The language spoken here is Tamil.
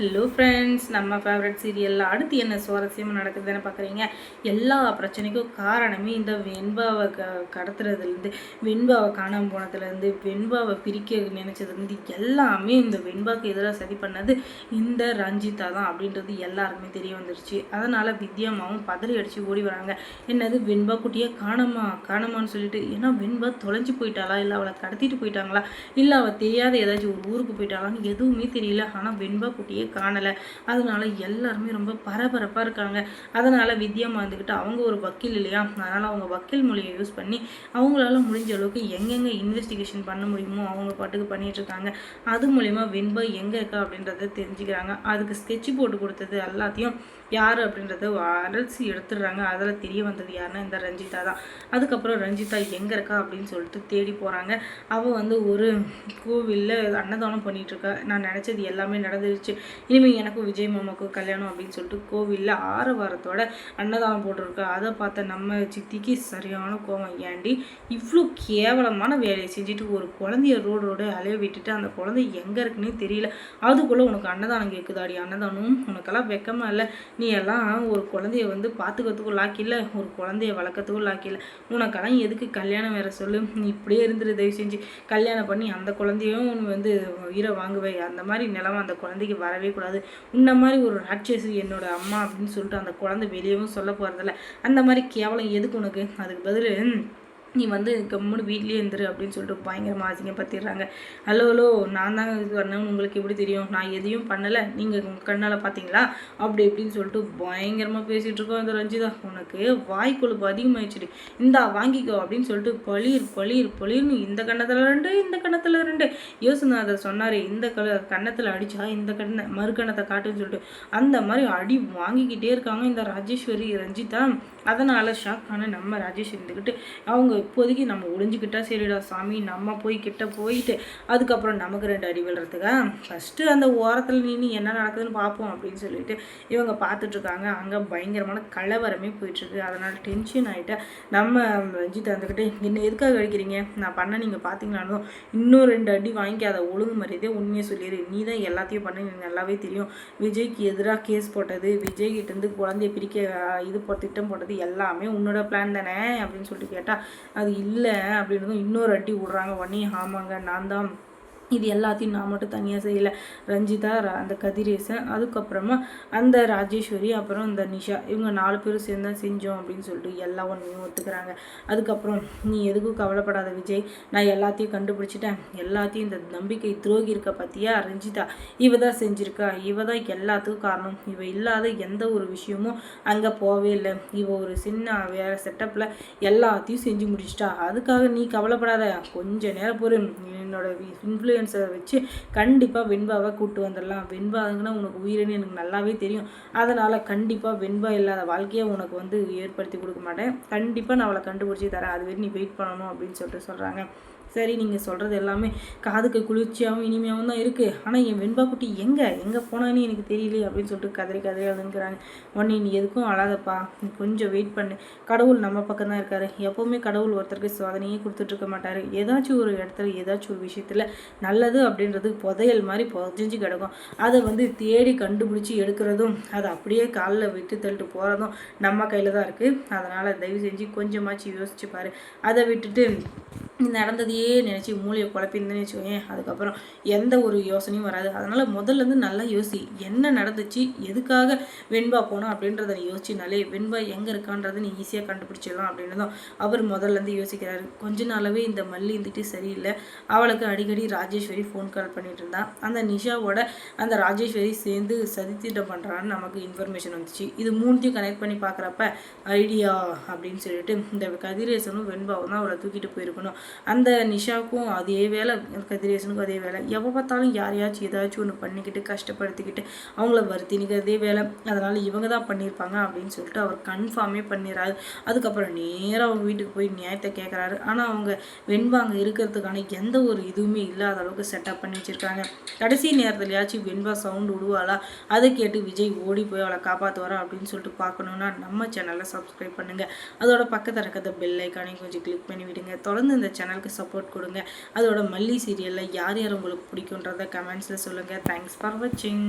ஹலோ ஃப்ரெண்ட்ஸ் நம்ம ஃபேவரட் சீரியலில் அடுத்து என்ன சுவாரஸ்யமாக நடக்குதுன்னு பார்க்குறீங்க எல்லா பிரச்சனைக்கும் காரணமே இந்த வெண்பாவை க கடத்துறதுலேருந்து வெண்பாவை காணாமல் போனதுலேருந்து வெண்பாவை பிரிக்க நினச்சதுலேருந்து எல்லாமே இந்த வெண்பாவுக்கு எதிராக சரி பண்ணது இந்த ரஞ்சிதா தான் அப்படின்றது எல்லாருக்குமே தெரிய வந்துருச்சு. அதனால் வித்யாமாவும் பதறி அடித்து ஓடி வராங்க. என்னது வெண்பா குட்டியை காணமா காணமான்னு சொல்லிட்டு ஏன்னா வெண்பா தொலைஞ்சு போயிட்டாளா? இல்லை அவளை கடத்திட்டு போயிட்டாங்களா? இல்லை அவள் தெரியாத ஏதாச்சும் ஒரு ஊருக்கு போயிட்டாளான்னு எதுவுமே தெரியல. ஆனால் வெண்பா குட்டியை காணலை. அதனால எல்லாருமே ரொம்ப பரபரப்பாக இருக்காங்க. அதனால் வித்யாமா வந்துக்கிட்டு அவங்க ஒரு வக்கீல் இல்லையா? அதனால் அவங்க வக்கீல் மொழியை யூஸ் பண்ணி அவங்களால முடிஞ்ச அளவுக்கு எங்கெங்கே இன்வெஸ்டிகேஷன் பண்ண முடியுமோ அவங்க பாட்டுக்கு பண்ணிகிட்ருக்காங்க இருக்காங்க. அது மூலயமா வெண்பா எங்கே இருக்கா அப்படின்றத தெரிஞ்சுக்கிறாங்க. அதுக்கு ஸ்கெட்ச் போட்டு கொடுத்தது எல்லாத்தையும் யார் அப்படின்றத அலசி எடுத்துடுறாங்க. அதில் தெரிய வந்தது யாருன்னா இந்த ரஞ்சிதா தான். அதுக்கப்புறம் ரஞ்சிதா எங்கே இருக்கா அப்படின்னு சொல்லிட்டு தேடி போகிறாங்க அவள் வந்து ஒரு கோவிலில் அன்னதானம் பண்ணிகிட்ருக்கா நான் நினச்சது எல்லாமே நடந்துருச்சு. இனிமேல் எனக்கும் விஜய் மாமாக்கும் கல்யாணம் அப்படின்னு சொல்லிட்டு கோவிலில் ஆறு வாரத்தோட அன்னதானம் போட்டிருக்கா. அதை பார்த்த நம்ம சித்திக்கு சரியான கோவம். ஏண்டி இவ்வளோ கேவலமான வேலையை செஞ்சுட்டு ஒரு குழந்தைய ரோடு ரோடு அலைய விட்டுட்டு அந்த குழந்தை எங்கே இருக்குன்னே தெரியல. அதுக்குள்ளே உனக்கு அன்னதானம் கேட்குதாடி அன்னதானம் உனக்கெல்லாம் வெக்கமாக இல்லை. நீ எல்லாம் ஒரு குழந்தைய வந்து பார்த்துக்கிறதுக்கும் லாக்கில்ல ஒரு குழந்தைய வளர்க்கறதுக்கும் லாக்கில்ல உனக்கெல்லாம் எதுக்கு கல்யாணம் வேற சொல்லு? நீ இப்படியே இருந்துரு தயவு செஞ்சு. கல்யாணம் பண்ணி அந்த குழந்தையும் வந்து உயிரை வாங்குவே. அந்த மாதிரி நிலமை அந்த குழந்தைக்கு வரவே கூடாது உன்ன மாதிரி ஒரு ராட்சசி என்னோட அம்மா அப்படின்னு சொல்லிட்டு அந்த குழந்தை வெளியவும் சொல்ல போகிறதில்ல அந்த மாதிரி கேவலம் எதுக்கு உனக்கு? அதுக்கு பதில் நீ வந்து கம்முன்னு வீட்லேயே இருந்துரு அப்படின்னு சொல்லிட்டு பயங்கரமாக அசிங்கப்படுத்திடுறாங்க ஹலோ ஹலோ நான் தாங்க இது பண்ணேன்னு உங்களுக்கு எப்படி தெரியும்? நான் எதையும் பண்ணலை. நீங்கள் உங்கள் கண்ணால் பார்த்தீங்களா அப்படி இப்படின்னு சொல்லிட்டு பயங்கரமாக பேசிகிட்டு இருக்கோம் அந்த ரஞ்சிதா. உனக்கு வாய் கொழுப்பு அதிகமாகிடுச்சு இந்தா வாங்கிக்கோ அப்படின்னு சொல்லிட்டு பளிர் பளிர் பளிர்னு இந்த கண்ணத்தில் ரெண்டு இந்த கண்ணத்தில் ரெண்டு. யோசுநாதர் சொன்னார். இந்த க கண்ணத்தில் அடித்தா இந்த கண்ணை மறு கண்ணத்தை காட்டுன்னு சொல்லிட்டு. அந்த மாதிரி அடி வாங்கிக்கிட்டே இருக்காங்க இந்த ராஜேஸ்வரி ரஞ்சிதா. அதனால் ஷாக் ஆன நம்ம ராஜேஷ் இருந்துக்கிட்டு அவங்க இப்போதைக்கு நம்ம ஒளிஞ்சிக்கிட்டா சரிடா சாமி நம்ம போய் கிட்ட போயிட்டு அதுக்கப்புறம் நமக்கு ரெண்டு அடி விழுறதுக்கா? ஃபஸ்ட்டு அந்த ஓரத்தில் நின்று என்ன நடக்குதுன்னு பார்ப்போம் அப்படின்னு சொல்லிட்டு இவங்க பார்த்துட்ருக்காங்க அங்கே பயங்கரமான கலவரமே போயிட்டுருக்கு. அதனால் டென்ஷன் ஆகிட்டு நம்ம ரஞ்சித் வந்துக்கிட்டு என்ன எதுக்காக அடிக்கிறீங்க நான் பண்ண நீங்கள் பார்த்தீங்களானதும் இன்னும் ரெண்டு அடி வாங்கி அதை ஒழுங்கு மரியாதையே உண்மையை சொல்லிடு. நீ தான் எல்லாத்தையும் பண்ண எனக்கு நல்லாவே தெரியும். விஜய்க்கு எதிராக கேஸ் போட்டது விஜய் கிட்டேருந்து குழந்தைய பிரிக்க இது போ திட்டம் போட்டது எல்லாமே உன்னோட பிளான் தானே? அப்படின்னு சொல்லிட்டு கேட்டால் அது இல்லை அப்படின்றதும் இன்னொரு அட்டி விடுறாங்க உடனே ஆமாங்க நான் தான் இது எல்லாத்தையும் நான் மட்டும் தனியாக செய்யலை. ரஞ்சிதா அந்த கதிரேசன் அதுக்கப்புறமா அந்த ராஜேஸ்வரி அப்புறம் இந்த நிஷா. இவங்க நாலு பேரும் சேர்ந்து செஞ்சோம் அப்படின்னு சொல்லிட்டு எல்லா ஒன்றையும் ஒத்துக்கிறாங்க. அதுக்கப்புறம் நீ எதுக்கும் கவலைப்படாத விஜய். நான் எல்லாத்தையும் கண்டுபிடிச்சிட்டேன். எல்லாத்தையும் இந்த நம்பிக்கை துரோகி இருக்க பார்த்தியா ரஞ்சிதா. இவ தான் செஞ்சுருக்கா. இவ தான் எல்லாத்துக்கும் காரணம். இவ இல்லாத எந்த ஒரு விஷயமும் அங்கே போகவே இல்லை. இவ ஒரு சின்ன வேறு செட்டப்பில் எல்லாத்தையும் செஞ்சு முடிச்சிட்டா. அதுக்காக நீ கவலைப்படாத. கொஞ்ச நேரம் பொறு. என்னோட இன்ஃப்ளூ இன்ஃப்ளூயன்ஸை வச்சு கண்டிப்பாக வெண்பாவை கூப்பிட்டு வந்துடலாம். வெண்பாங்கன்னா உனக்கு உயிரினு எனக்கு நல்லாவே தெரியும். அதனால் கண்டிப்பாக வெண்பா இல்லாத வாழ்க்கையை உனக்கு வந்து ஏற்படுத்தி கொடுக்க மாட்டேன். கண்டிப்பாக நான் அவளை கண்டுபிடிச்சி தரேன். அதுவரை நீ வெயிட் பண்ணணும் அப்படின்னு சொல்லிட்டு சொல்கிறாங்க சரி நீங்கள் சொல்கிறது எல்லாமே காதுக்கு குளிர்ச்சியாகவும் இனிமையாகவும் தான் இருக்குது ஆனால் என் வெண்பா குட்டி எங்கே? எங்கே போனான்னு எனக்கு தெரியலையே அப்படின்னு சொல்லிட்டு கதறி கதறி அழுங்குறாங்க உடனே நீ எதுக்கும் அழாதப்பா. நீ கொஞ்சம் வெயிட் பண்ணு. கடவுள் நம்ம பக்கம் தான் இருக்காரு. எப்போவுமே கடவுள் ஒருத்தருக்கு சோதனையே கொடுத்துட்ருக்க மாட்டார். ஏதாச்சும் ஒரு இடத்துல ஏதாச்சும் ஒரு விஷயத்தில் நல்லது அப்படின்றது புதையல் மாதிரி புதைஞ்சு கிடக்கும். அதை வந்து தேடி கண்டுபிடிச்சி எடுக்கிறதும் அதை அப்படியே காலில் விட்டு தள்ளிட்டு போகிறதும் நம்ம கையில் தான் இருக்குது அதனால் தயவு செஞ்சு கொஞ்சமாச்சு யோசிச்சு பாரு. அதை விட்டுட்டு நடந்ததையே நினச்சி மூளையை குழப்பின்னு வச்சுக்கோங்க அதுக்கப்புறம் எந்த ஒரு யோசனையும் வராது. அதனால் முதல்லேருந்து நல்லா யோசி. என்ன நடந்துச்சு? எதுக்காக வெண்பா போனோம் அப்படின்றத நீ யோசிச்சினாலே வெண்பா எங்கே இருக்கான்றதை நீ ஈஸியாக கண்டுபிடிச்சிடலாம் அப்படின்றதும் அவர் முதல்லேருந்து யோசிக்கிறாரு. கொஞ்ச நாளாவே இந்த மல்லி இருந்துட்டு சரியில்லை. அவளுக்கு அடிக்கடி ராஜேஸ்வரி ஃபோன் கால் பண்ணிட்டு இருந்தா. அந்த நிஷாவோட அந்த ராஜேஸ்வரி சேர்ந்து சதித்திட்டம் பண்ணுறான்னு நமக்கு இன்ஃபர்மேஷன் வந்துச்சு. இது மூணுத்தையும் கனெக்ட் பண்ணி பார்க்குறப்ப ஐடியா அப்படின்னு சொல்லிட்டு இந்த கதிரேசனும் வெண்பாவும் தான் அவளை தூக்கிட்டு போயிருக்கணும். அந்த நிஷாவுக்கும் அதே வேலை கதிரேசனுக்கும் அதே வேலை. எப்போ பார்த்தாலும் யாரையாச்சும் ஏதாச்சும் ஒன்று பண்ணிக்கிட்டு கஷ்டப்படுத்திக்கிட்டு அவங்கள வருத்தினிக்கிறதே வேலை. அதனால் இவங்க தான் பண்ணியிருப்பாங்க அப்படின்னு சொல்லிட்டு அவர் கன்ஃபார்மே பண்ணிடுறாரு. அதுக்கப்புறம் நேராக அவங்க வீட்டுக்கு போய் நியாயத்தை கேட்குறாரு ஆனால் அவங்க வெண்பாங்க இருக்கிறதுக்கான எந்த ஒரு இதுவுமே இல்லாத அளவுக்கு செட்டப் பண்ணி வச்சுருக்காங்க. கடைசி நேரத்துலையாச்சும் வெண்பா சவுண்டு விடுவாளா? அதை கேட்டு விஜய் ஓடி போய் அவளை காப்பாற்றுவாரா அப்படின்னு சொல்லிட்டு பார்க்கணுன்னா நம்ம சேனலை சப்ஸ்கிரைப் பண்ணுங்கள் அதோட பக்கத்தில் இருக்கிற பெல் ஐக்கானையும் கொஞ்சம் கிளிக் பண்ணி விடுங்க தொடர்ந்து இந்த சேனலுக்கு சப்போர்ட் கொடுங்க. அதோட மல்லி சீரியலில் யார் யார் உங்களுக்கு பிடிக்குன்றத கமெண்ட்ஸில் சொல்லுங்கள் தேங்க்ஸ் ஃபார் வாட்சிங்